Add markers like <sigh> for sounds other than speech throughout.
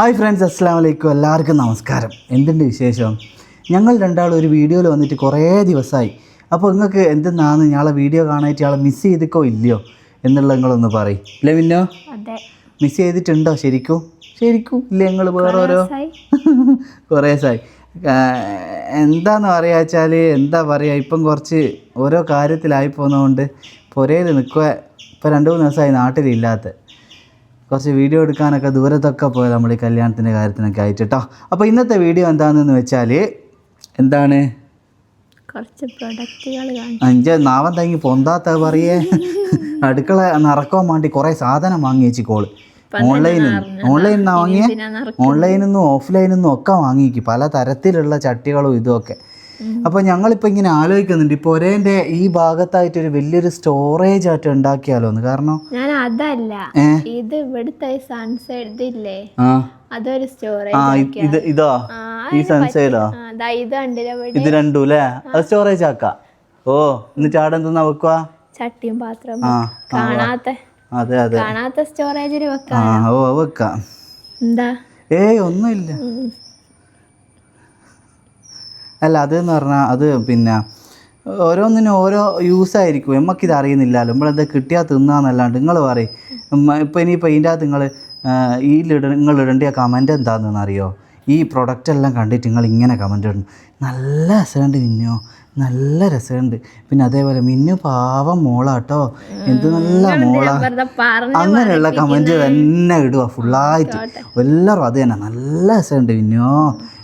Hi friends അസ്സാം വലൈക്കും എല്ലാവർക്കും നമസ്കാരം. എന്തുണ്ട് വിശേഷം? ഞങ്ങൾ രണ്ടാളും ഒരു വീഡിയോയിൽ വന്നിട്ട് കുറേ ദിവസമായി. അപ്പോൾ നിങ്ങൾക്ക് എന്തെന്നാണ്? ഞങ്ങളെ വീഡിയോ കാണാനായിട്ട് ഞങ്ങളെ മിസ് ചെയ്തിക്കോ ഇല്ലയോ എന്നുള്ള നിങ്ങളൊന്ന് പറയും. ഇല്ലേ പിന്നോ മിസ് ചെയ്തിട്ടുണ്ടോ ശരിക്കും? ശരിക്കും ഇല്ല ഞങ്ങൾ വേറെ ഓരോ കുറേ സായി <laughs> എന്താന്ന് പറയുക വെച്ചാൽ എന്താ പറയുക ഇപ്പം കുറച്ച് ഓരോ കാര്യത്തിലായി പോകുന്നതുകൊണ്ട് പുരയിൽ നിൽക്കുക ഇപ്പം രണ്ട് മൂന്ന് ദിവസമായി നാട്ടിലില്ലാത്ത. കുറച്ച് വീഡിയോ എടുക്കാനൊക്കെ ദൂരത്തൊക്കെ പോയത് നമ്മൾ ഈ കല്യാണത്തിന്റെ കാര്യത്തിനൊക്കെ ആയിട്ട് കേട്ടോ അപ്പോൾ ഇന്നത്തെ വീഡിയോ എന്താണെന്ന് വെച്ചാൽ എന്താണ്? കുറച്ച് പ്രൊഡക്റ്റുകൾ അഞ്ച് നാവൻ തങ്ങി പൊന്താത്ത പറയേ. അടുക്കള നിറക്കാൻ വേണ്ടി കുറേ സാധനം വാങ്ങി വെച്ച് കോൾ ഓൺലൈനിൽ നിന്ന് ഓൺലൈനിൽ നിന്നാണ് വാങ്ങിയേ. ഓൺലൈനിൽ നിന്നും ഓഫ്ലൈനിൽ നിന്നും ഒക്കെ വാങ്ങിക്കും പല തരത്തിലുള്ള ചട്ടികളും ഇതുമൊക്കെ അപ്പോൾ ഞങ്ങളിപ്പോൾ ഇങ്ങനെ ആലോചിക്കുന്നുണ്ട്. ഇപ്പോൾ ഒരേന്റെ ഈ ഭാഗത്തായിട്ട് ഒരു വലിയൊരു സ്റ്റോറേജ് ആയിട്ട് ഉണ്ടാക്കിയാലോ എന്ന്. കാരണം ഞാൻ അതല്ല. ഇത് ഇവിടുത്തെ സൺസൈഡ് ഇല്ലേ? അതൊരു സ്റ്റോറേജ് ഇത് ഇതോ ഈ സൺസൈഡോ ഇത്? രണ്ടു അല്ലേ? അത് സ്റ്റോറേജ് ആക്കാം. ഓ എന്നിട്ട് ആടെ എന്തെന്നാ വെക്കുക ചട്ടിയും പാത്രം കാണാത്ത അതെ അതെ കാണാത്ത സ്റ്റോറേജിൽ വെക്കാം ഓ വെക്കാം. എന്താ? ഏയ് ഒന്നുമില്ല. അല്ല അതെന്ന് പറഞ്ഞാൽ അത് പിന്നെ ഓരോന്നിനും ഓരോ യൂസ് ആയിരിക്കും. നമുക്കിത് അറിയുന്നില്ലല്ലോ. നമ്മളെന്താ കിട്ടിയാൽ തിന്നാന്നല്ലാണ്ട് നിങ്ങൾ പറയും. ഇപ്പം ഇനിയിപ്പോൾ ഇതിന്റെ അകത്ത് നിങ്ങൾ ഈ നിങ്ങൾ ഇടേണ്ട കമന്റ് എന്താണെന്ന് അറിയോ ഈ പ്രൊഡക്റ്റ് എല്ലാം കണ്ടിട്ട് നിങ്ങൾ ഇങ്ങനെ കമന്റ് ഇടണം. നല്ല രസമുണ്ട് മിന്നോ. നല്ല രസമുണ്ട്. പിന്നെ അതേപോലെ മിന്നു പാവം മോളാട്ടോ. എന്ത് നല്ല മോളാ. അങ്ങനെയുള്ള കമന്റ് തന്നെ ഇടുക ഫുള്ളായിട്ട് എല്ലാവരും അത് തന്നെ. നല്ല രസമുണ്ട് മിന്നോ.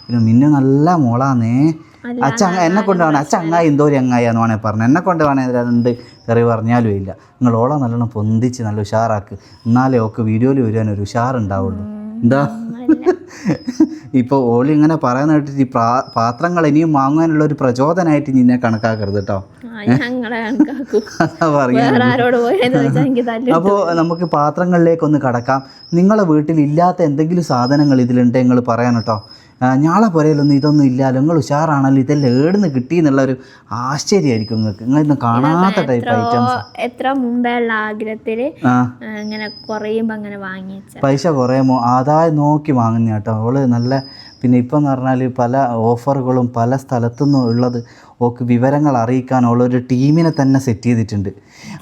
പിന്നെ മിന്നു നല്ല മോളാന്നേ. അച്ഛ അങ്ങ എന്നെ കൊണ്ട് വേണം അച്ഛ അങ്ങായി എന്തോ ഒരു അങ്ങായിന്ന് വേണേ പറഞ്ഞു. എന്നെ കൊണ്ട് വേണേ രണ്ട് കറി പറഞ്ഞാലും ഇല്ല. നിങ്ങൾ ഓളെ നല്ലോണം പൊന്തിച്ച് നല്ല ഉഷാറാക്ക്. എന്നാലേ ഒക്കെ വീഡിയോയിൽ വരുവാൻ ഒരു ഉഷാറുണ്ടാവുള്ളൂ. എന്താ? <laughs> ഇപ്പോൾ ഓളി ഇങ്ങനെ പറയാൻ കേട്ടിട്ട് ഈ പാത്രങ്ങൾ ഇനിയും വാങ്ങാനുള്ള ഒരു പ്രചോദനമായിട്ട് നിന്നെ കണക്കാക്കരുത് കേട്ടോ. <laughs> അപ്പോൾ നമുക്ക് പാത്രങ്ങളിലേക്കൊന്ന് കടക്കാം. നിങ്ങളെ വീട്ടിൽ ഇല്ലാത്ത എന്തെങ്കിലും സാധനങ്ങൾ ഇതിലുണ്ടെങ്കിൽ നിങ്ങൾ പറയാൻ കേട്ടോ ഞാളെ പുരയിലൊന്നും ഇതൊന്നും ഇല്ലല്ലോ നിങ്ങൾ ഉഷാറാണല്ലോ? ഇതെല്ലാം ഏടുന്ന് കിട്ടി എന്നുള്ള ഒരു ആശ്ചര്യമായിരിക്കും നിങ്ങൾക്ക്. നിങ്ങൾ ഇന്ന് കാണാത്ത ടൈപ്പ് ഐറ്റംസ് എത്ര മുമ്പേ ഉള്ള അങ്ങനെ ആ, അങ്ങനെ വാങ്ങി പൈസ കുറയുമ്പോൾ ആദായം നോക്കി വാങ്ങുന്ന കേട്ടോ അവൾ നല്ല പിന്നെ ഇപ്പം എന്ന് പറഞ്ഞാൽ പല ഓഫറുകളും പല സ്ഥലത്തുനിന്നും ഉള്ളത് ഓക്ക് വിവരങ്ങൾ അറിയിക്കാനുള്ള ഒരു ടീമിനെ തന്നെ സെറ്റ് ചെയ്തിട്ടുണ്ട്.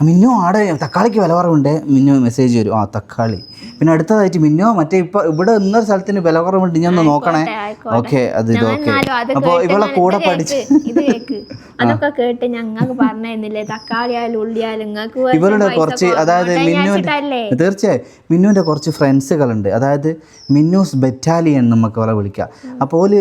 മിന്നോ ആടെ തക്കാളിക്ക് വില കുറവുണ്ട് മിന്നോ മെസ്സേജ് വരും. ആ തക്കാളി. പിന്നെ അടുത്തതായിട്ട് മിന്നോ മറ്റേ ഇപ്പൊ ഇവിടെ ഇന്നൊരു സ്ഥലത്തിന് വില കുറവുണ്ട് ഞാൻ ഒന്ന് നോക്കണേ. ഓക്കെ അത് ഇത് ഓക്കെ അപ്പോൾ ഇവളെ കൂടെ പഠിച്ച് അതൊക്കെ കേട്ട് ഞങ്ങൾക്ക് പറഞ്ഞിരുന്നില്ലേ തക്കാളി ആയാലും ഉള്ളി ആയാലും നിങ്ങൾക്ക് ഇവരുടെ കുറച്ച് അതായത്? തീർച്ചയായും. മിന്നുവിന്റെ കുറച്ച് ഫ്രണ്ട്സുകളുണ്ട്. അതായത് മിന്നൂസ് ബെറ്റാലിയൻ നമുക്ക് അവരെ വിളിക്കാം. അപ്പോൾ ഓൽ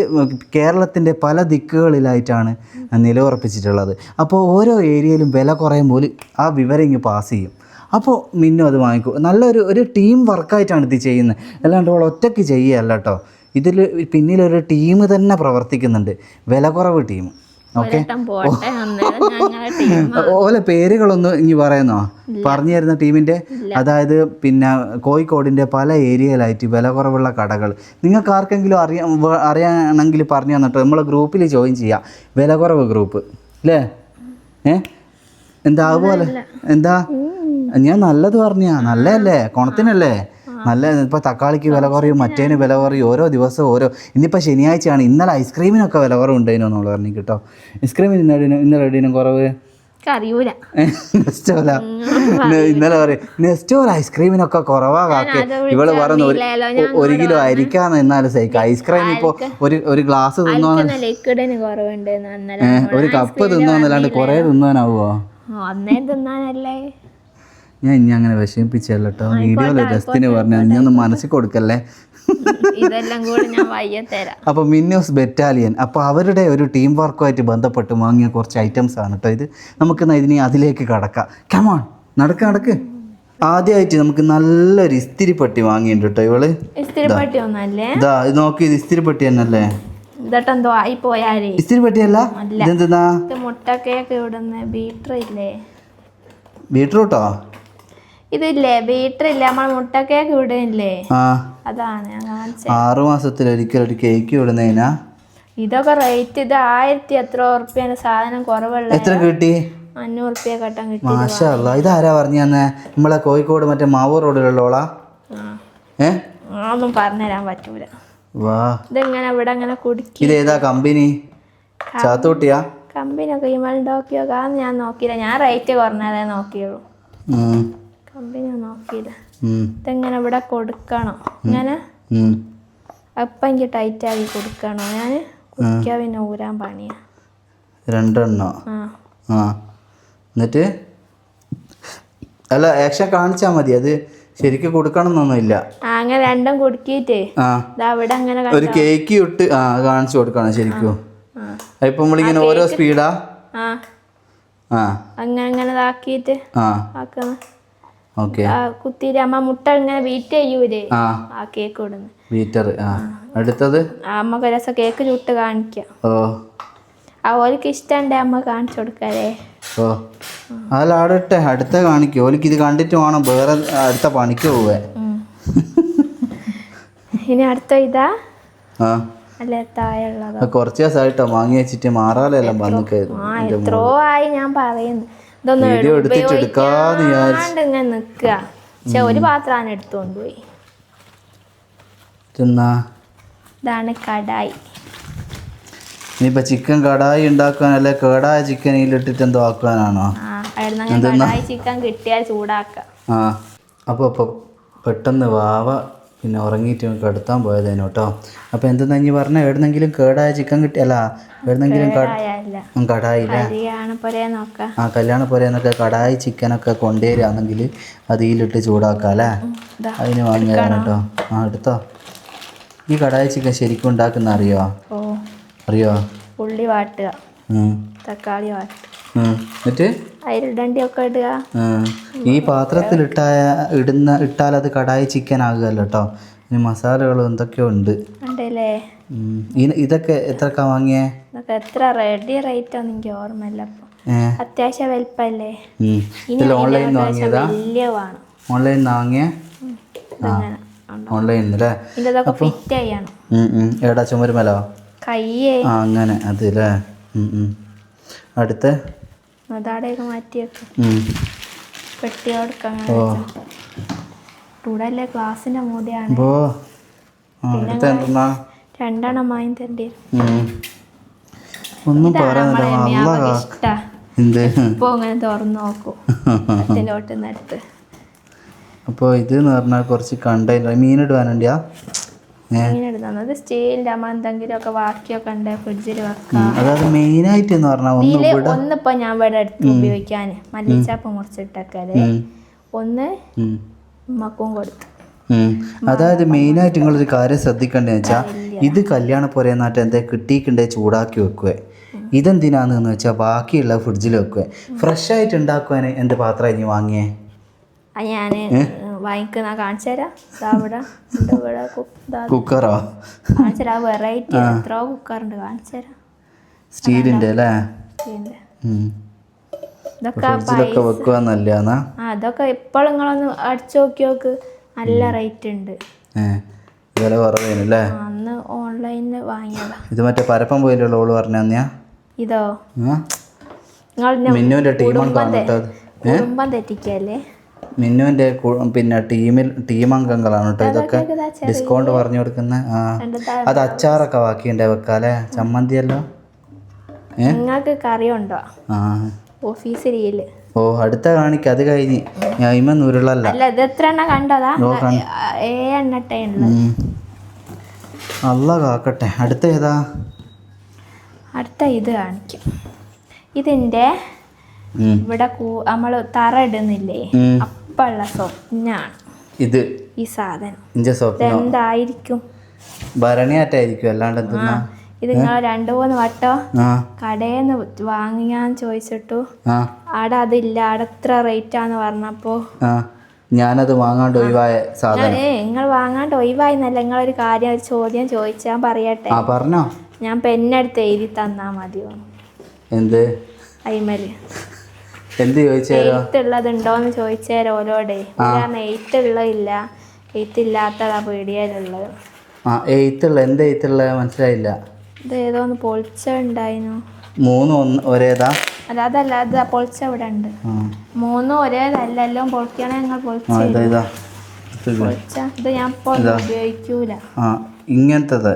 കേരളത്തിന്റെ പല ദിക്കുകളിലായിട്ടാണ് നിലയുറപ്പിച്ചിട്ടുള്ളത്. അപ്പോൾ ഓരോ ഏരിയയിലും വില കുറയുമ്പോൾ ആ വിവരം ഇങ്ങ് പാസ് ചെയ്യും. അപ്പോൾ മിന്നു അത് വാങ്ങിക്കും. നല്ലൊരു ഒരു ടീം വർക്കായിട്ടാണ് ഇത് ചെയ്യുന്നത്. അല്ലാണ്ട് അവൾ ഒറ്റയ്ക്ക് ചെയ്യുകയല്ല കേട്ടോ. ഇതിൽ പിന്നിലൊരു ടീം തന്നെ പ്രവർത്തിക്കുന്നുണ്ട്. വില കുറവ് ടീം ഓലെ പേരുകളൊന്നും ഇനി പറയുന്നോ? പറഞ്ഞു തരുന്ന ടീമിന്റെ അതായത് പിന്നെ കോഴിക്കോടിന്റെ പല ഏരിയയിലായിട്ട് വില കുറവുള്ള കടകൾ. നിങ്ങൾക്ക് ആർക്കെങ്കിലും അറിയ അറിയണമെങ്കിൽ പറഞ്ഞു തന്നിട്ടോ നമ്മളെ ഗ്രൂപ്പിൽ ജോയിൻ ചെയ്യാം. വില കുറവ് ഗ്രൂപ്പ് അല്ലേ ഏ? എന്താ അതുപോലെ എന്താ? ഞാൻ നല്ലത് പറഞ്ഞാ നല്ലതല്ലേ? കുണത്തിനല്ലേ? നല്ല ഇപ്പം തക്കാളിക്ക് വില കുറയും മറ്റേന് വില കുറയും ഓരോ ദിവസവും ഓരോ. ഇന്നിപ്പോൾ ശനിയാഴ്ചയാണ് ഇന്നലെ ഐസ്ക്രീമിനൊക്കെ വില കുറവുണ്ടായിരുന്നു എന്നുള്ള പറഞ്ഞു കേട്ടോ. ഐസ്ക്രീമിന് ഇന്നലെ ഇന്നലെ എവിടെയും കുറവ്? ഇന്നലെ പറയും നെസ്റ്റോല ഐസ്ക്രീമിനൊക്കെ കുറവാ കാക്കെ. ഇവൾ പറഞ്ഞു ഒരു കിലോ അരിക്കാന്ന് എന്നാലും സഹിക്കും. ഐസ്ക്രീം ഇപ്പൊ ഒരു ഒരു ഗ്ലാസ് തിന്നോ ഒരു കപ്പ് തിന്നോന്നല്ലാണ്ട് കൊറേ തിന്നാനാവോ? അന്നേ തിന്നാനല്ലേ? ഞാൻ ഇനി അങ്ങനെ വിഷമിപ്പിച്ചല്ലോ കേട്ടോ. വീഡിയോ ജസ്റ്റിന് പറഞ്ഞു നീ ഒന്ന് മനസ്സിൽ കൊടുക്കല്ലേ? ഇതെല്ലാം കൂടി ഞാൻ വയ്യ തരാം. അപ്പോൾ മിന്നൂസ് ബെറ്റാലിയൻ. അപ്പോൾ അവരുടെ ഒരു ടീം വർക്കുമായിട്ട് ബന്ധപ്പെട്ട് വാങ്ങിയ കുറച്ച് ഐറ്റംസ് ആണ് കേട്ടോ ഇത്. നമുക്ക് ഇതിനി അതിലേക്ക് കടക്കാം. കമോൺ നടക്ക് നടക്ക്. ആദ്യമായിട്ട് നമുക്ക് നല്ലൊരു ഇസ്തിരിപ്പെട്ടി വാങ്ങിയിട്ടുണ്ട് കേട്ടോ ഇവൾ. ഇസ്തിരിപ്പട്ടി ഒന്നല്ലേ? ഇതാ ഇത് നോക്കി ഇത് ഇസ്തിരിപ്പെട്ടി തന്നെയല്ലേ? ഇതട്ടെന്തോ ആയി പോയാലേ ഇസ്തിരിപ്പെട്ടിയല്ല ഇതെന്താ? മുട്ട കേക്ക് ഇവിടുന്ന് ബീറ്റർ ഇല്ലേ? ബീട്രൂട്ടോ? ഇതില്ലേ ബീറ്റർ ഇല്ലേ? നമ്മൾ മുട്ടക്കേക്ക് ഇവിടുന്നില്ലേ ആ. അതാണ് ആറു മാസത്തിൽ ഒരിക്കൽ ഒരു കേക്ക് വിടുന്നതിനാ ഇതൊക്കെ റേറ്റ് ഇത് ആയിരത്തി എത്ര ഉറുപ്പ്യന്റെ സാധനം കുറവുള്ള എത്ര കിട്ടി? അഞ്ഞൂറ് ഉറുപ്പ്യ കട്ടം കിട്ടി മാഷല്ല ഇതാരാ പറഞ്ഞു തന്നെ? നമ്മളെ കോഴിക്കോട് മറ്റേ മാവൂർ റോഡിലുള്ളോളാ ഏ? ഒന്നും പറഞ്ഞുതരാൻ പറ്റൂല. വാ. ഇതെങ്ങനെ ഇവിടെ അങ്ങനെ കുടിക്കും. ഇതേതാ കമ്പനി? ചാത്തൂട്ടിയാ? കമ്പനിയൊക്കെ ഇമൽ ഡോക്കിയോ ഞാൻ നോക്കിയില്ല. ഞാൻ റേറ്റ് കുറഞ്ഞതേ നോക്കിയുള്ളൂ. കമ്പനി നോക്കിയില്ല. ഇതെങ്ങനെ ഇവിടെ കൊടുക്കണം? ഇങ്ങനെ. അപ്പം എനിക്ക് ടൈറ്റ് ആക്കി കൊടുക്കണോ? ഞാൻ കുടിക്കാൻ പിന്നെ ഊരാൻ പണിയാ. രണ്ടെണ്ണോ? ആ. എന്നിട്ട്? അല്ല ആക്ഷൻ കാണിച്ചാൽ മതി. അത് ശരിക്കും കൊടുക്കണം എന്നൊന്നുമില്ല ആ, അങ്ങനെ രണ്ടും കുടുക്കിയിട്ടേ അവിടെ അങ്ങനെ ഒരു കേക്ക് ഇട്ട് ആ കാണിച്ചു കൊടുക്കണം ശരിക്കും. ഇപ്പൊ നമ്മളിങ്ങനെ ഓരോ സ്പീഡാ ആ? അങ്ങനെ അങ്ങനെ ഇതാക്കിയിട്ട് ആ. ആക്കുന്ന. ഓക്കെ ആ കുത്തിയിട്ട് അമ്മ മുട്ട ഇങ്ങനെ വീറ്റ് ചെയ്യൂലേ ആ. കേക്ക് ഇടുന്നു. മീറ്റർ ആ. അടുത്തത്? അമ്മ ഒരു കേക്ക് ചുട്ട് കാണിക്ക. ഓ. ആ ഓർക്ക് ഇഷ്ടമുണ്ടേ അമ്മ കാണിച്ചു കൊടുക്കാലേ ഓ. അതല്ല അവിടെ അടുത്ത കാണിക്കും. ഓലിക്ക് ഇത് കണ്ടിട്ട് വേണം വേറെ അടുത്ത പണിക്ക് പോവേ. ഇനി അടുത്ത ഇതാ? ആ. കുറച്ച് ദിവസമായിട്ടോ. വാങ്ങി വെച്ചിട്ട് മാറാലെല്ലാം വന്നിക്ക് ആ എത്രയോ ആയി ഞാൻ പറയുന്നു. വീഡിയോ എടുത്തിട്ട് എടുക്കാന്ന് ഇങ്ങനെ നിക്കുക പക്ഷെ ഒരു പാത്രമാണ് എടുത്തുകൊണ്ട് പോയി. ഇതാണ് കടായി. ഇനിയിപ്പോ ചിക്കൻ കടായി ഉണ്ടാക്കാനല്ലേ കേടായ ചിക്കൻ ഇതിലിട്ടിട്ട് എന്തോ ആക്കാനാണോ ചിക്കൻ കിട്ടിയാൽ ചൂടാക്കാം. ആ അപ്പോൾ അപ്പോൾ പെട്ടെന്ന് വാവ പിന്നെ ഉറങ്ങിയിട്ട് കടത്താൻ പോയതേനു കേട്ടോ അപ്പോൾ എന്തെന്നാ ഇനി പറഞ്ഞ? എവിടെന്നെങ്കിലും കേടായ ചിക്കൻ കിട്ടിയല്ല എവിടെന്നെങ്കിലും കടായില്ല. ആ കല്യാണ പൊരേന്നൊക്കെ കടായി ചിക്കനൊക്കെ കൊണ്ടുവരികയാണെങ്കിൽ അത് ഇതിലിട്ട് ചൂടാക്കാം അല്ലേ? അതിന് വാങ്ങിയതാണ് കേട്ടോ. ആ എടുത്തോ. ഈ കടായി ചിക്കൻ ശരിക്കും ഉണ്ടാക്കുന്ന അറിയോ? അറിയോ? ഉള്ളി വാട്ടുക. തക്കാളി വാട്ടുക. എന്നിട്ട്? ഇടുക. ഈ പാത്രത്തിൽ ഇട്ടായ ഇടുന്ന ഇട്ടാൽ അത് കടായി ചിക്കൻ ആകുമല്ലോ കേട്ടോ. ഇനി മസാലകൾ എന്തൊക്കെയോ ഉണ്ട്. ഇതൊക്കെ എത്ര വാങ്ങിയേ? എത്ര റെഡി റേറ്റ് എനിക്ക് ഓർമ്മയില്ല. അത്യാവശ്യം വലിപ്പല്ലേ? ഓൺലൈനിൽ വാങ്ങിയതാ? വലിയ വേണം. ഓൺലൈനിൽ വാങ്ങിയേ. ഓൺലൈനിൽ അല്ലേ? ഉം, ഉം. ചുമരുമലോ? കയ്യേ. ആ അങ്ങനെ. അത് അല്ലേ ഉം, ഉം. അടുത്ത? അതാടെയൊക്കെ മാറ്റിയൊക്കെ. വെക്കും ഉം. പെട്ടി കൊടുക്കാം ഓ. ഇവിടെ അല്ലേ ഗ്ലാസിന്റെ മൂടിയാണ് അപ്പോ ആ അടുത്ത എന്തെന്നാ? രണ്ടെണ്ണം വാങ്ങി തരേണ്ടി ഒന്നും പറയാനില്ല തുറന്നു നോക്കും. ഒട്ടുന്ന അപ്പോൾ ഇത് എന്ന് പറഞ്ഞാൽ കുറച്ച് കണ്ടെയ്നർ മീനിടുവാനുണ്ടിയാ സ്റ്റീലിന്റെ അമ്മ എന്തെങ്കിലും ഒക്കെ ഉണ്ട് ഫ്രിഡ്ജിൽ വെക്കാം. അതായത് മെയിനായിട്ട് എന്ന് പറഞ്ഞാൽ ഒന്ന് ഞാൻ ഇവിടെ എടുത്ത് ഉപയോഗിക്കാൻ മല്ലിച്ചാപ്പ് മുറിച്ചിട്ടൊക്കെ ഒന്ന്. ഉമ്മക്കും കൊടുത്തു. അതായത് മെയിനായിട്ട് നിങ്ങളൊരു കാര്യം ശ്രദ്ധിക്കേണ്ടതെന്ന് വെച്ചാൽ ഇത് കല്യാണ പോരെന്നാട്ട് എന്താ കിട്ടിക്കണ്ടേ ചൂടാക്കി വെക്കുവേ. ഇതെന്തിനാന്ന് വെച്ചാൽ ബാക്കിയുള്ള ഫ്രിഡ്ജിൽ വെക്കുക ഫ്രഷ് ആയിട്ട് ഉണ്ടാക്കുവാൻ എന്ത് പാത്രം ഇനി വാങ്ങിയേ? ഞാൻ വാങ്ങിക്കുന്ന കാണിച്ചു തരാം. കുക്കറോ കാണിച്ചു തരാം വെറൈറ്റി എത്രയോ കുക്കറുണ്ട് കാണിച്ചു തരാം. സ്റ്റീലിന്റെ അല്ലേ? ഫ്രിഡ്ജിലൊക്കെ വെക്കുക അതൊക്കെ ഇപ്പോഴും നിങ്ങളൊന്ന് അടിച്ചു നോക്കി നോക്ക്. നല്ല റേറ്റ് ഉണ്ട്. വില അന്ന് ഓൺലൈനിൽ വാങ്ങിയതാ. ഇത് മറ്റേ പരപ്പം പോയിട്ടുള്ള ഓൾ പറഞ്ഞാ ഇതോ? മിന്നുവിന്റെ നിങ്ങൾ ടീമാണ് കാണട്ടത് കുടുംബം തെറ്റിക്കല്ലേ? മിന്നുവിന്റെ കു- പിന്നെ ടീമിൽ ടീം അംഗങ്ങളാണ് കേട്ടോ ഇതൊക്കെ. ഡിസ്കൗണ്ട് പറഞ്ഞു കൊടുക്കുന്ന അത് അച്ചാറൊക്കെ ബാക്കിയുണ്ട് വെക്കാല്ലേ? ചമ്മന്തിയല്ലോ? നിങ്ങൾക്ക് കറിയുണ്ടോ ആ. ഓഫീസിൽ ഓ അടുത്ത കാണിക്ക. അത് കഴിഞ്ഞ്. ഞാൻ ഇമ ഉരുളല്ല അല്ല ഇത് എത്ര എണ്ണം കണ്ടതാ ഓ, കണ്ടു. ഏ എണ്ണട്ടേ അല്ല കാക്കട്ടെ. അടുത്ത ഏതാ? അടുത്ത ഇത് കാണിക്കും. ഇതിന്റെ ഇവിടെ നമ്മൾ തറ ഇടുന്നില്ലേ. അപ്പുള്ള സ്വപ്നാണ്. ഇത് ഈ സാധനം. എന്തായിരിക്കും ഭരണിയാറ്റായിരിക്കും അല്ലാണ്ട് ഇത് നിങ്ങൾ രണ്ടു മൂന്ന് വട്ടോ കടേന്ന് വാങ്ങിയാൻ ചോദിച്ചിട്ടു. ആടെ അതില്ല അവിടെ എത്ര റേറ്റാന്ന് പറഞ്ഞപ്പോൾ ആ. ഞാനത് വാങ്ങാണ്ട് ഒഴിവായ സാധനം. നിങ്ങൾ വാങ്ങാണ്ട് ഒഴിവായിന്നല്ല നിങ്ങളൊരു കാര്യം ഒരു ചോദ്യം ചോദിച്ചാൽ പറയട്ടെ. പറഞ്ഞോ. ഞാൻ പെണ്ണെടുത്ത് എഴുതി തന്നാ മതിയോ? എന്ത്? അയിമൽ. എന്ത് ചോദിച്ചോ എയ്ത്ത് ഉള്ളതുണ്ടോന്ന് ചോദിച്ചേരോ ഓലോടെ കാരണം എയ്ത്ത് ഉള്ളതില്ല എയ്ത്ത് ഇല്ലാത്തതാ പേടിയാലുള്ളത് ആ എയ്ത്തുള്ള എന്ത് എയ്ത്തുള്ള മനസ്സിലായില്ല. ഇത് ഏതോ ഒന്ന് പൊളിച്ച ഉണ്ടായിരുന്നു മൂന്ന് ഒന്ന് ഒരേതാ? അല്ല അതല്ല അത് പൊളിച്ച ഇവിടെ ഉണ്ട്. മൂന്നും ഒരേതല്ല എല്ലാം പൊളിക്കണേ ഞങ്ങൾ പൊളിച്ച ഇത് ഞാൻ ഉപയോഗിക്കൂല. ഇങ്ങനത്തത്.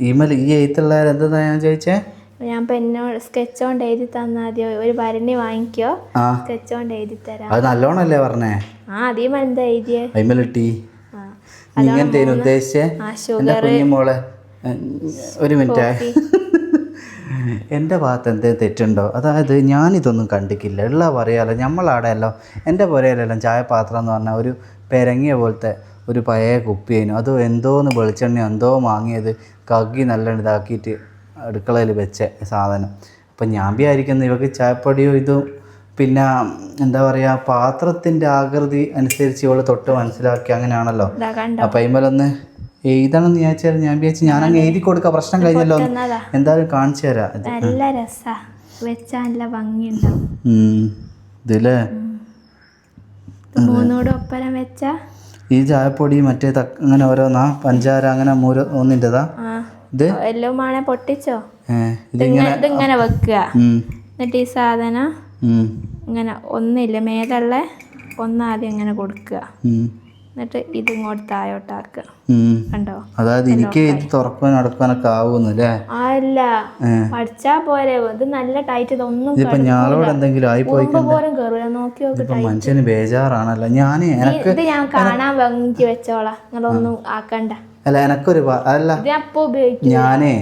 ഇമൽ ഈ എഴുത്തുള്ള എന്താ ഞാൻ ചോദിച്ചേ? ഞാൻ പെന്നോട് സ്കെച്ച് കൊണ്ട് എഴുതി തന്നാൽ ഒരു ഭരണി വാങ്ങിക്കോ. സ്കെച്ച് കൊണ്ട് എഴുതി തരാം. അത് നല്ലോണല്ലേ പറഞ്ഞേ? ആ അതീമ എന്താ എഴുതിയേ? അയിമലിട്ടി. ആ. ഇങ്ങനത്തെ ഉദ്ദേശിച്ചേ? ഉം, ഒരു മിനിറ്റ്. എന്റെ ഭാഗത്ത് എന്തേ തെറ്റുണ്ടോ? അതായത് ഞാനിതൊന്നും കണ്ടിക്കില്ല. ഉള്ള പറയാലോ നമ്മളാടെയല്ലോ എന്റെ പുരയിലെല്ലാം ചായപാത്രം എന്ന് പറഞ്ഞാൽ ഒരു പെരങ്ങിയ പോലത്തെ ഒരു പഴയ കുപ്പിയേനു അതോ എന്തോന്ന് വെളിച്ചെണ്ണ എന്തോ വാങ്ങിയത് കക്കി നല്ല ഇതാക്കിയിട്ട് അടുക്കളയിൽ വെച്ച സാധനം. അപ്പം ഞാൻ വിചാരിക്കുന്നു ഇവക്ക് ചായപ്പൊടിയോ ഇതും പിന്നെ എന്താ പറയുക പാത്രത്തിന്റെ ആകൃതി അനുസരിച്ച് ഇവൾ തൊട്ട് മനസ്സിലാക്കി അങ്ങനെയാണല്ലോ. അപ്പം അതിന്മേലൊന്ന് എഴുതണം എന്ന് വിചാരിച്ചാൽ ഞാൻ വിചാരിച്ചു ഞാൻ അങ്ങ് എഴുതി കൊടുക്കാം. പ്രശ്നം കഴിഞ്ഞല്ലോ. എന്തായാലും കാണിച്ചു തരാം. നല്ല രസാ. വെച്ചാ നല്ല ഭംഗിയുണ്ടാവും. ഉം. ഇതിൽ ഒപ്പരം വെച്ചാ? ഈ ചായപ്പൊടി മറ്റേ തക്ക അങ്ങനെ ഓരോന്നാ പഞ്ചാര അങ്ങനെ മൂര ഒന്നിന്റെതാ? ഇത്? എല്ലാം ആണെ പൊട്ടിച്ചോ ഇതിങ്ങനെ വെക്കുക. എന്നിട്ട് ഈ സാധനം ഇങ്ങനെ ഒന്നില്ല മേലുള്ള ഒന്നാദ്യം ഇങ്ങനെ കൊടുക്കുക. എന്നിട്ട് ഇതിങ്ങോട്ട് താഴോട്ടാക്കുക ഉം. കണ്ടോ? അതായത് എനിക്ക് ഇത് തുറക്കാൻ അടക്കാനൊക്കെ ആവുന്നു അല്ലേ. പഠിച്ചാ പോരെ. ഇത് നല്ല ടൈറ്റ് ഇതൊന്നും ഇതിപ്പോ ഞാളോട് എന്തെങ്കിലും ആയി പോയി ഇപ്പൊ മനുഷ്യന് ബേജാറാണല്ലോ. ഞാൻ എനിക്ക് ഇത് ഞാൻ കാണാൻ ഭംഗിക്ക് വെച്ചോളാം. നിങ്ങളൊന്നും ആക്കണ്ട. അല്ല എനക്കൊരു അല്ല. ഇത് ഞാനേ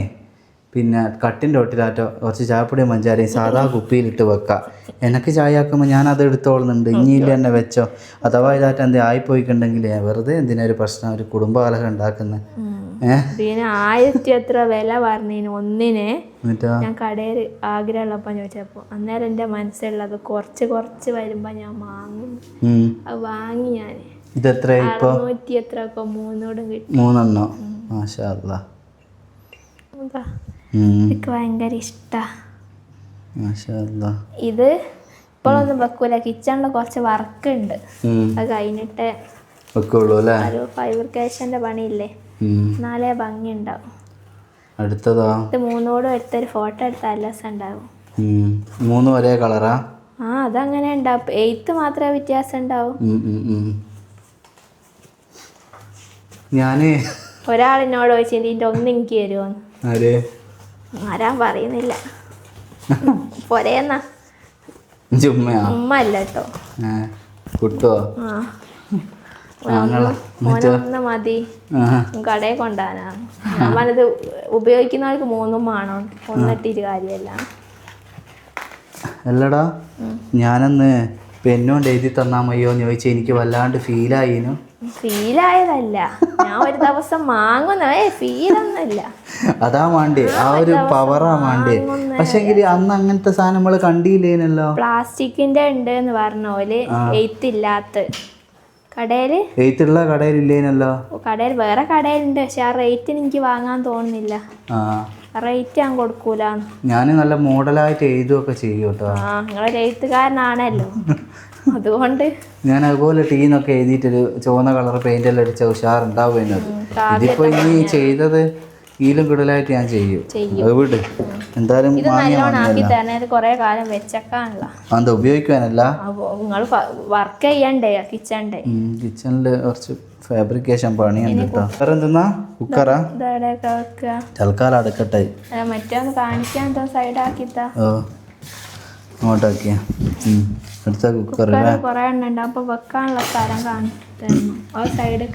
പിന്നെ കട്ടിന്റെ ഒട്ടിലാറ്റോ കുറച്ച് ചായപ്പൊടിയും പഞ്ചാരയും സാധാ കുപ്പിയിലിട്ട് വെക്കാം. എനിക്ക് ചായ ആക്കുമ്പോൾ ഞാൻ അത് എടുത്തോളുന്നുണ്ട് ഇനിയില്ല എന്നെ വെച്ചോ. അഥവാ ഇതായിട്ട് എന്തേ ആയിപ്പോയിക്കുണ്ടെങ്കിൽ വെറുതെ എന്തിനാ ഒരു പ്രശ്നം ഒരു കുടുംബകലഹം ഉണ്ടാക്കുന്നത് പിന്നെ ആയിരത്തി എത്ര വില പറഞ്ഞതിന് ഒന്നിന്? ഞാൻ കടയിൽ ആഗ്രഹമുള്ളപ്പോൾ ചോദിച്ചപ്പോൾ അന്നേരം എന്റെ മനസ്സിലുള്ളത് കുറച്ച് കുറച്ച് വരുമ്പോൾ ഞാൻ വാങ്ങും. അത് വാങ്ങി ഞാൻ ഇതെത്ര ഇപ്പോൾ അറുന്നൂറ്റി എത്ര ഒക്കെ മൂന്നോടും കിട്ടി. മൂന്നെണ്ണോ? മാഷാ അല്ലാ. എനിക്ക് ഭയങ്കര ഇഷ്ടമാണ് ഇത് ഇപ്പോഴൊന്നും വെക്കൂല. കിച്ചണിൽ കുറച്ച് വർക്ക് ഉണ്ട്. അത് കഴിഞ്ഞിട്ട് ഒരു ഫൈബ്രിക്കേഷന്റെ പണിയില്ലേ. എന്നാലേ ഭംഗി ഉണ്ടാവും അടുത്തതാ? ഇത് മൂന്നോടും എടുത്തൊരു ഫോട്ടോ എടുത്താൽ നല്ല രസം ഉണ്ടാവും. മൂന്നും ഒരേ കളറാ? ആ അതങ്ങനെ ഉണ്ടാവും. എയ്ത്ത് മാത്രമേ വ്യത്യാസം ഉണ്ടാവും. ഞാൻ ഒരാളിനോട് ചോദിച്ചു ഇതിന്റെ ഒന്ന് എനിക്ക് തരുമോന്ന് ആര് പറയുന്നില്ല. പോരേന്നാ. ചുമ്മയാ ഉമ്മ അല്ല കേട്ടോ? മതി. കടയെ കൊണ്ടാനാ. നമ്മളിത് ഉപയോഗിക്കുന്നവർക്ക് മൂന്നും വേണം ഒന്നിട്ടിട്ട് കാര്യമല്ല. അല്ലടാ ഞാനന്ന് പെന്നോണ്ട് എഴുതി തന്നാ മയ്യോ എന്ന് ചോദിച്ചാൽ എനിക്ക് വല്ലാണ്ട് ഫീലായിനു ഫീലായതല്ല. ഞാൻ ഒരു ദിവസം വാങ്ങുന്ന ഏ ഫീലൊന്നുമില്ല അതാ വേണ്ടേ ആ ഒരു പവറാ വേണ്ടേ പക്ഷെ അന്ന് അങ്ങനത്തെ സാധനം നമ്മൾ കണ്ടില്ലേനല്ലോ? പ്ലാസ്റ്റിക്കിന്റെ ഉണ്ട് എന്ന് പറഞ്ഞ പോലെ എയ്ത്ത് ഇല്ലാത്ത കടയിൽ എഴുത്തുള്ള കടയിലില്ലേനല്ലോ കടയിൽ വേറെ കടയിലുണ്ട് പക്ഷെ ആ റേറ്റിന് എനിക്ക് വാങ്ങാൻ തോന്നുന്നില്ല. റേറ്റ് ഞാൻ കൊടുക്കൂല ഞാൻ നല്ല മോഡലായിട്ട് എഴുതുകയൊക്കെ ചെയ്യും കേട്ടോ. ആ നിങ്ങളൊരു എഴുത്തുകാരനാണല്ലോ. <laughs> അതുകൊണ്ട് ഞാൻ അതുപോലെ ടീന്നൊക്കെ എഴുതിയിട്ടൊരു ചുവന്ന കളർ പെയിന്റ് എല്ലാം അടിച്ച ഉഷാറുണ്ടാവും ഇതിപ്പോ ഇനി ചെയ്തത് ഈലും കിടലായിട്ട് ഞാൻ ചെയ്യും. അത് വിട്. എന്തായാലും അത് ഉപയോഗിക്കാനല്ല വർക്ക് ചെയ്യണ്ടേ കിച്ചണ്ടേ കിച്ചണിൽ കുറച്ച് ഫാബ്രിക്കേഷൻ പണിയുണ്ട് കേട്ടോ വേറെ എന്തെന്നാ കുക്കറാ? തൽക്കാലം അടുക്കട്ടെ. മറ്റേ കാണിക്കാൻ സൈഡാക്കിത്താ ഓ അങ്ങോട്ടാക്കിയ. അടുത്ത കുക്കർ കുറെ എണ്ണം ഉണ്ട് അപ്പൊ വെക്കാനുള്ള സ്ഥലം ആ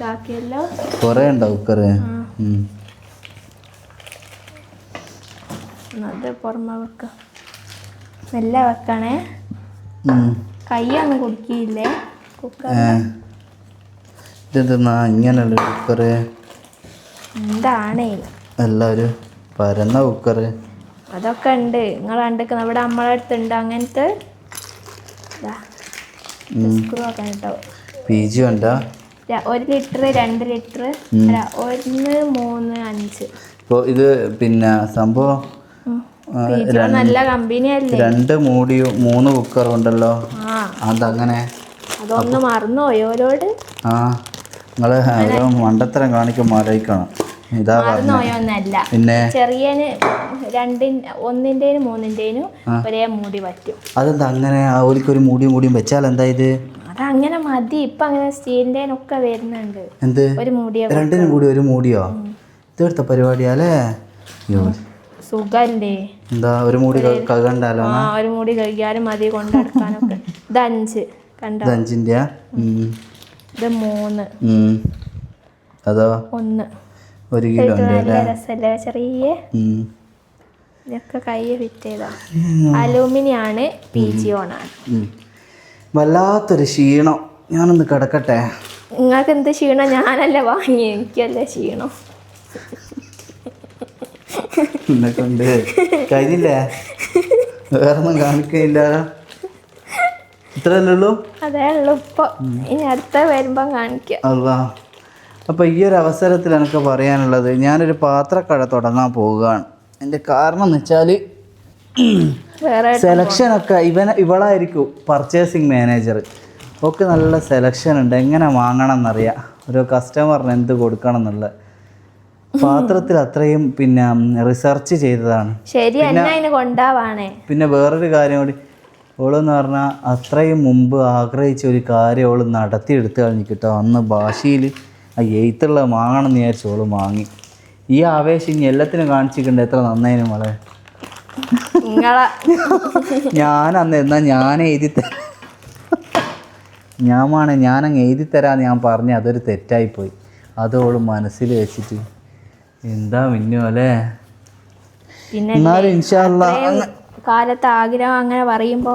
കാക്കിയല്ലോ കുറേ ഉണ്ടോ കുക്കർ അത് പുറമെ വെക്ക. മെല്ലെ വെക്കണേ. കൈയൊന്നും കുടിക്കില്ലേ കുക്കർ എന്താണേ? പരന്ന അതൊക്കെ ഉണ്ട്. നിങ്ങൾ കണ്ടിരിക്കുന്ന ഇവിടെ നമ്മളെ അടുത്തുണ്ട് അങ്ങനത്തെ സ്ക്രൂ ഒക്കെ കേട്ടോ പി ജി ഉണ്ടോ ഒരു ലിറ്റർ രണ്ട് ലിറ്റർ ഒന്ന് മൂന്ന് അഞ്ച്. ഇപ്പോൾ ഇത് പിന്നെ സംഭവം നല്ല കമ്പനി അല്ലേ? രണ്ട് മൂടിയും മൂന്ന് കുക്കറും ഉണ്ടല്ലോ. അതങ്ങനെ. അതൊന്ന് മറന്നുപോയോരോട് ആ നിങ്ങൾ ഓരോ മണ്ടത്തരം കാണിക്കുമ്പോൾ ആലോചിക്കണം. ഇതാ പിന്നെ? ചെറിയന് രണ്ടിൻ ഒന്നിന്റെനും മൂന്നിന്റെനും ഒരേ മൂടി പറ്റും. അതെന്താ അങ്ങനെ? ഓലിക്കൊരു മൂടിയും കൂടിയും വെച്ചാൽ എന്താ ഇത്? അതങ്ങനെ മതി. ഇപ്പൊ അങ്ങനെ ഒക്കെ വരുന്നുണ്ട്. എന്ത്? ഒരു മൂടിയോ രണ്ടിനും കൂടി ഒരു മൂടിയോ? ഇതെടുത്ത പരിപാടിയാലേ? സുഖല്ലേ? എന്താ ഒരു മൂടി കകണ്ടാലോ ആ ഒരു മൂടി കഴുകിയാലും മതി കൊണ്ടെടുക്കാനൊക്കെ. ഇത് അഞ്ച്. കണ്ടോ? അഞ്ചിന്റെ ഇത് മൂന്ന്. അതോ? ഒന്ന്. ഒരു കിലോ നല്ല രസല്ലേ ചെറിയ? ഇതൊക്കെ കൈ ഫിറ്റ് ചെയ്താ അലൂമിനിയാണ് പി ജി ഓണാണ് വല്ലാത്തൊരു ക്ഷീണം. ഞാനൊന്ന് കിടക്കട്ടെ. നിങ്ങൾക്ക് എന്ത് ക്ഷീണം? ഞാനല്ല വാങ്ങി എനിക്കല്ലേ ക്ഷീണം. കൊണ്ട് കഴിഞ്ഞില്ലേ? വേറൊന്നും കാണിക്കയില്ല. ഇത്രയല്ലേ ഉള്ളൂ? അതേ ഉള്ളൂ. ഇപ്പൊ ഇനി അടുത്ത വരുമ്പം കാണിക്കാം. അല്ല അപ്പോൾ ഈ ഒരു അവസരത്തിൽ എനിക്ക് പറയാനുള്ളത് ഞാനൊരു പാത്രക്കട തുടങ്ങാൻ പോവുകയാണ്. എന്റെ കാരണം എന്ന് വെച്ചാൽ സെലക്ഷനൊക്കെ ഇവൻ ഇവളായിരിക്കും പർച്ചേസിങ് മാനേജർ ഒക്കെ നല്ല സെലക്ഷൻ ഉണ്ട്. എങ്ങനെ വാങ്ങണം എന്നറിയാം ഒരു കസ്റ്റമറിന് എന്ത് കൊടുക്കണം എന്നുള്ള പാത്രത്തിൽ അത്രയും പിന്നെ റിസർച്ച് ചെയ്തതാണ്. പിന്നെ വേറൊരു കാര്യം കൂടി. ഓളെന്ന് പറഞ്ഞാൽ അത്രയും മുമ്പ് ആഗ്രഹിച്ച ഒരു കാര്യം ഓൾ നടത്തിയെടുത്ത് കഴിഞ്ഞ് കേട്ടോ. അന്ന് ഭാഷയിൽ ആ എയ്ത്തുള്ള എന്ന് വിചാരിച്ചു ഓൾ വാങ്ങി. ഈ ആവേശം ഇനി എല്ലാത്തിനും കാണിച്ചിട്ടുണ്ട് എത്ര നന്നായിരുന്നു മോളെ? ഞാൻ അന്ന് എന്നാ ഞാൻ എഴുതി തരാം. ഞാൻ വേണേ ഞാനങ്ങ് എഴുതി തരാന്ന് ഞാൻ പറഞ്ഞു അതൊരു തെറ്റായിപ്പോയി. അതോൾ മനസ്സിൽ വെച്ചിട്ട് എന്താ മിന്നു അല്ലേ പിന്നെ എന്നാലും ഇൻഷാല്ല കാലത്ത് ആഗ്രഹം അങ്ങനെ പറയുമ്പോ.